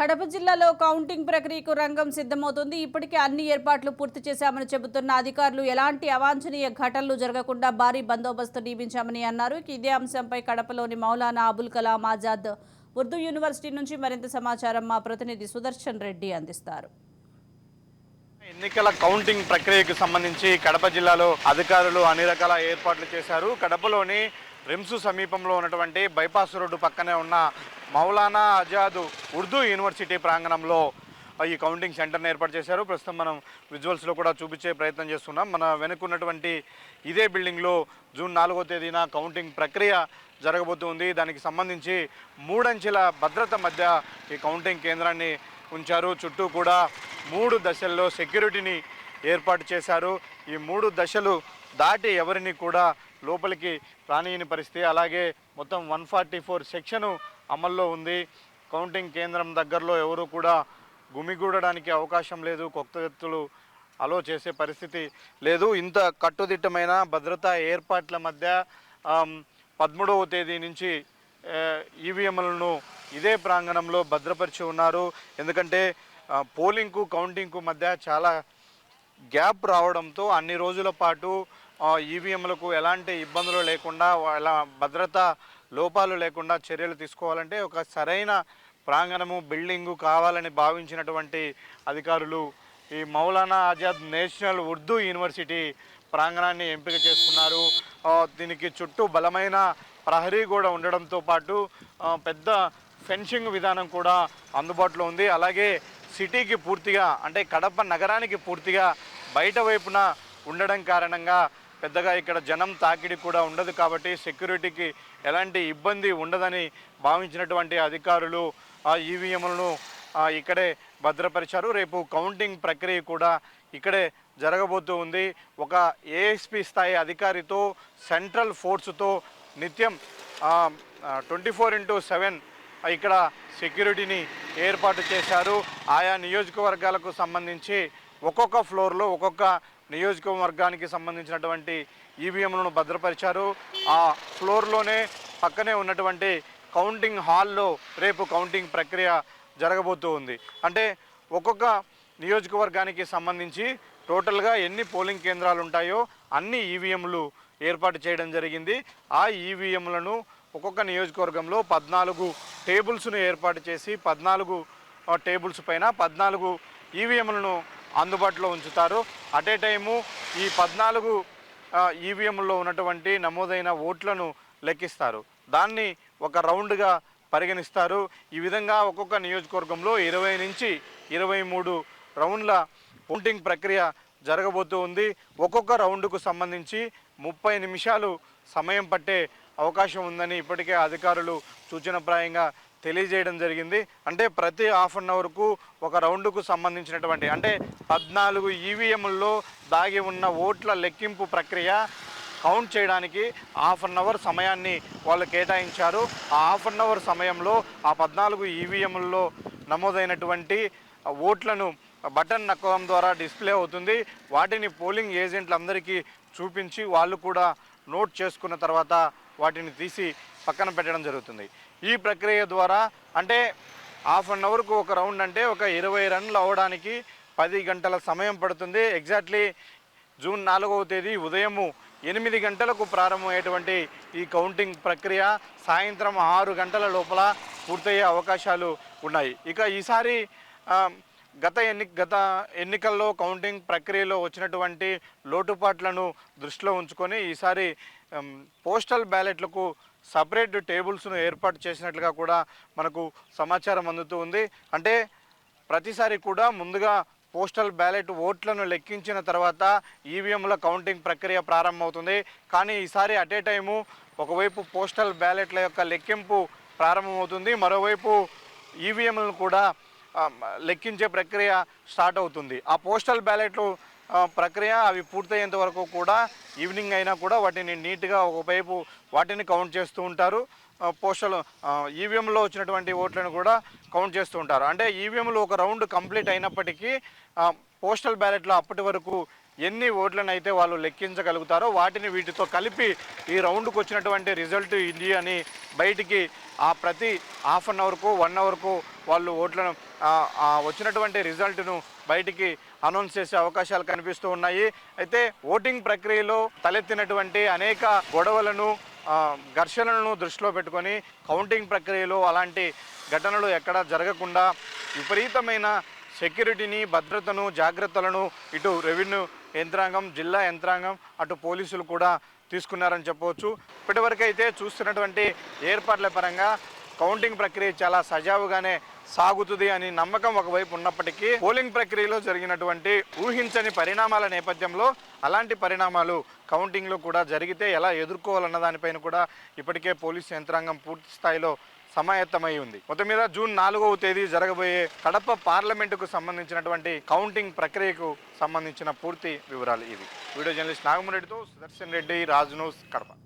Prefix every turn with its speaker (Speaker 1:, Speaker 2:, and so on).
Speaker 1: కడప జిల్లాలో కౌంటింగ్ ప్రక్రియకు రంగం సిద్ధమవుతుంది. ఇప్పటికే అన్ని ఏర్పాట్లు పూర్తి చేశామని చెబుతున్న అధికారులు ఎలాంటి అవాంఛనీయ ఘటనలు జరగకుండా భారీ బందోబస్తు నియమించామని అన్నారు. ఇదే అంశంపై కడపలోని మౌలానా అబుల్ కలాం ఆజాద్ ఉర్దూ యూనివర్సిటీ నుంచి మరింత సమాచారం మా ప్రతినిధి సుదర్శన్ రెడ్డి అందిస్తారు.
Speaker 2: ఎన్నికల కౌంటింగ్ ప్రక్రియకు సంబంధించి కడప జిల్లాలో అధికారులు అన్ని రకాల ఏర్పాట్లు చేశారు. కడపలోని రిమ్స్ సమీపంలో ఉన్నటువంటి బైపాస్ రోడ్డు పక్కనే ఉన్న మౌలానా ఆజాద్ ఉర్దూ యూనివర్సిటీ ప్రాంగణంలో ఈ కౌంటింగ్ సెంటర్ని ఏర్పాటు చేశారు. ప్రస్తుతం మనం విజువల్స్లో కూడా చూపించే ప్రయత్నం చేస్తున్నాం. మన వెనుకున్నటువంటి ఇదే బిల్డింగ్లో జూన్ నాలుగో తేదీన కౌంటింగ్ ప్రక్రియ జరగబోతుంది. దానికి సంబంధించి మూడంచెల భద్రత మధ్య ఈ కౌంటింగ్ కేంద్రాన్ని ఉంచారు. చుట్టూ కూడా మూడు దశల్లో సెక్యూరిటీని ఏర్పాటు చేశారు. ఈ మూడు దశలు దాటి ఎవరిని కూడా లోపలికి రానియని పరిస్థితి. అలాగే మొత్తం వన్ ఫార్టీ ఫోర్ సెక్షను అమల్లో ఉంది. కౌంటింగ్ కేంద్రం దగ్గరలో ఎవరు కూడా గుమిగూడడానికి అవకాశం లేదు. కొత్త వ్యక్తులు అలో చేసే పరిస్థితి లేదు. ఇంత కట్టుదిట్టమైన భద్రతా ఏర్పాట్ల మధ్య పదమూడవ తేదీ నుంచి ఈవీఎంలను ఇదే ప్రాంగణంలో భద్రపరిచి ఉన్నారు. ఎందుకంటే పోలింగ్కు కౌంటింగ్కు మధ్య చాలా గ్యాప్ రావడంతో అన్ని రోజుల పాటు ఈవీఎంలకు ఎలాంటి ఇబ్బందులు లేకుండా ఎలా భద్రత లోపాలు లేకుండా చర్యలు తీసుకోవాలంటే ఒక సరైన ప్రాంగణము బిల్డింగు కావాలని భావించినటువంటి అధికారులు ఈ మౌలానా ఆజాద్ నేషనల్ ఉర్దూ యూనివర్సిటీ ప్రాంగణాన్ని ఎంపిక చేసుకున్నారు. దీనికి చుట్టూ బలమైన ప్రహరీ కూడా ఉండడంతో పాటు పెద్ద ఫెన్సింగ్ విధానం కూడా అందుబాటులో ఉంది. అలాగే సిటీకి పూర్తిగా అంటే కడప నగరానికి పూర్తిగా బయట వైపున ఉండడం కారణంగా పెద్దగా ఇక్కడ జనం తాకిడి కూడా ఉండదు కాబట్టి సెక్యూరిటీకి ఎలాంటి ఇబ్బంది ఉండదని భావించినటువంటి అధికారులు ఆ ఈవీఎంలను ఇక్కడే భద్రపరిచారు. రేపు కౌంటింగ్ ప్రక్రియ కూడా ఇక్కడే జరగబోతూ ఉంది. ఒక ఏఎస్పి స్థాయి అధికారితో సెంట్రల్ ఫోర్స్తో నిత్యం ట్వంటీ ఫోర్ ఇంటూ సెవెన్ ఇక్కడ సెక్యూరిటీని ఏర్పాటు చేశారు. ఆయా నియోజకవర్గాలకు సంబంధించి ఒక్కొక్క ఫ్లోర్లో ఒక్కొక్క నియోజకవర్గానికి సంబంధించినటువంటి ఈవీఎంలను భద్రపరిచారు. ఆ ఫ్లోర్లోనే పక్కనే ఉన్నటువంటి కౌంటింగ్ హాల్లో రేపు కౌంటింగ్ ప్రక్రియ జరగబోతూ ఉంది. అంటే ఒక్కొక్క నియోజకవర్గానికి సంబంధించి టోటల్గా ఎన్ని పోలింగ్ కేంద్రాలు ఉంటాయో అన్ని ఈవీఎంలు ఏర్పాటు చేయడం జరిగింది. ఆ ఈవీఎంలను ఒక్కొక్క నియోజకవర్గంలో పద్నాలుగు టేబుల్స్ను ఏర్పాటు చేసి పద్నాలుగు టేబుల్స్ పైన పద్నాలుగు ఈవీఎంలను అందుబాటులో ఉంచుతారు. అట్ ఏ టైము ఈ పద్నాలుగు ఈవీఎంలో ఉన్నటువంటి నమోదైన ఓట్లను లెక్కిస్తారు. దాన్ని ఒక రౌండ్గా పరిగణిస్తారు. ఈ విధంగా ఒక్కొక్క నియోజకవర్గంలో ఇరవై నుంచి ఇరవై మూడు రౌండ్ల కౌంటింగ్ ప్రక్రియ జరగబోతూ ఉంది. ఒక్కొక్క రౌండ్కు సంబంధించి ముప్పై నిమిషాలు సమయం పట్టే అవకాశం ఉందని ఇప్పటికే అధికారులు సూచనప్రాయంగా తెలియజేయడం జరిగింది. అంటే ప్రతి హాఫ్ అన్ అవర్కు ఒక రౌండ్కు సంబంధించినటువంటి అంటే పద్నాలుగు ఈవీఎంల్లో దాగి ఉన్న ఓట్ల లెక్కింపు ప్రక్రియ కౌంట్ చేయడానికి హాఫ్ అన్ అవర్ సమయాన్ని వాళ్ళు కేటాయించారు. ఆ హాఫ్ అన్ అవర్ సమయంలో ఆ పద్నాలుగు ఈవీఎంల్లో నమోదైనటువంటి ఓట్లను బటన్ నక్కడం ద్వారా డిస్ప్లే అవుతుంది. వాటిని పోలింగ్ ఏజెంట్లందరికీ చూపించి వాళ్ళు కూడా నోట్ చేసుకున్న తర్వాత వాటిని తీసి పక్కన పెట్టడం జరుగుతుంది. ఈ ప్రక్రియ ద్వారా అంటే హాఫ్ అన్ అవర్కు ఒక రౌండ్ అంటే ఒక ఇరవై రన్లు అవ్వడానికి పది గంటల సమయం పడుతుంది. ఎగ్జాక్ట్లీ జూన్ నాలుగవ తేదీ ఉదయము ఎనిమిది గంటలకు ప్రారంభమయ్యేటువంటి ఈ కౌంటింగ్ ప్రక్రియ సాయంత్రం ఆరు గంటల లోపల పూర్తయ్యే అవకాశాలు ఉన్నాయి. ఇక ఈసారి గత ఎన్ని గత ఎన్నికల్లో కౌంటింగ్ ప్రక్రియలో వచ్చినటువంటి లోటుపాట్లను దృష్టిలో ఉంచుకొని ఈసారి పోస్టల్ బ్యాలెట్లకు సపరేట్ టేబుల్స్ను ఏర్పాటు చేసినట్లుగా కూడా మనకు సమాచారం అందుతూ ఉంది. అంటే ప్రతిసారి కూడా ముందుగా పోస్టల్ బ్యాలెట్ ఓట్లను లెక్కించిన తర్వాత ఈవీఎంల కౌంటింగ్ ప్రక్రియ ప్రారంభమవుతుంది. కానీ ఈసారి అట్ ఏ టైము ఒకవైపు పోస్టల్ బ్యాలెట్ల యొక్క లెక్కింపు ప్రారంభమవుతుంది. మరోవైపు ఈవీఎంలను కూడా లెక్కించే ప్రక్రియ స్టార్ట్ అవుతుంది. ఆ పోస్టల్ బ్యాలెట్లు ప్రక్రియ అవి పూర్తయ్యేంత వరకు కూడా ఈవినింగ్ అయినా కూడా వాటిని నీట్గా ఒకవైపు వాటిని కౌంట్ చేస్తూ ఉంటారు. పోస్టల్ ఈవీఎంలో వచ్చినటువంటి ఓట్లను కూడా కౌంట్ చేస్తూ ఉంటారు. అంటే ఈవీఎంలో ఒక రౌండ్ కంప్లీట్ అయినప్పటికీ పోస్టల్ బ్యాలెట్లో అప్పటి వరకు ఎన్ని ఓట్లను అయితే వాళ్ళు లెక్కించగలుగుతారో వాటిని వీటితో కలిపి ఈ రౌండ్కు వచ్చినటువంటి రిజల్ట్ ఇది అని బయటికి ఆ ప్రతి హాఫ్ అన్ అవర్కు వన్ అవర్కు వాళ్ళు ఓట్లను వచ్చినటువంటి రిజల్ట్ను బయటికి అనౌన్స్ చేసే అవకాశాలు కనిపిస్తూ ఉన్నాయి. అయితే ఓటింగ్ ప్రక్రియలో తలెత్తినటువంటి అనేక గొడవలను ఘర్షణలను దృష్టిలో పెట్టుకొని కౌంటింగ్ ప్రక్రియలో అలాంటి ఘటనలు ఎక్కడ జరగకుండా విపరీతమైన సెక్యూరిటీని భద్రతను జాగ్రత్తలను ఇటు రెవెన్యూ యంత్రాంగం జిల్లా యంత్రాంగం అటు పోలీసులు కూడా తీసుకున్నారని చెప్పవచ్చు. ఇప్పటివరకు అయితే చూస్తున్నటువంటి ఏర్పాట్ల పరంగా కౌంటింగ్ ప్రక్రియ చాలా సజావుగానే సాగుతుంది అని నమ్మకం ఒకవైపు ఉన్నప్పటికీ పోలింగ్ ప్రక్రియలో జరిగినటువంటి ఊహించని పరిణామాల నేపథ్యంలో అలాంటి పరిణామాలు కౌంటింగ్లో కూడా జరిగితే ఎలా ఎదుర్కోవాలన్న దానిపైన కూడా ఇప్పటికే పోలీస్ యంత్రాంగం పూర్తి స్థాయిలో సమాయత్తమై ఉంది. మొత్తం మీద జూన్ నాలుగవ తేదీ జరగబోయే కడప పార్లమెంటుకు సంబంధించినటువంటి కౌంటింగ్ ప్రక్రియకు సంబంధించిన పూర్తి వివరాలు ఇవి. వీడియో జర్నలిస్ట్ నాగమరెడ్డితో సుదర్శన్ రెడ్డి రాజు న్యూస్ కడప.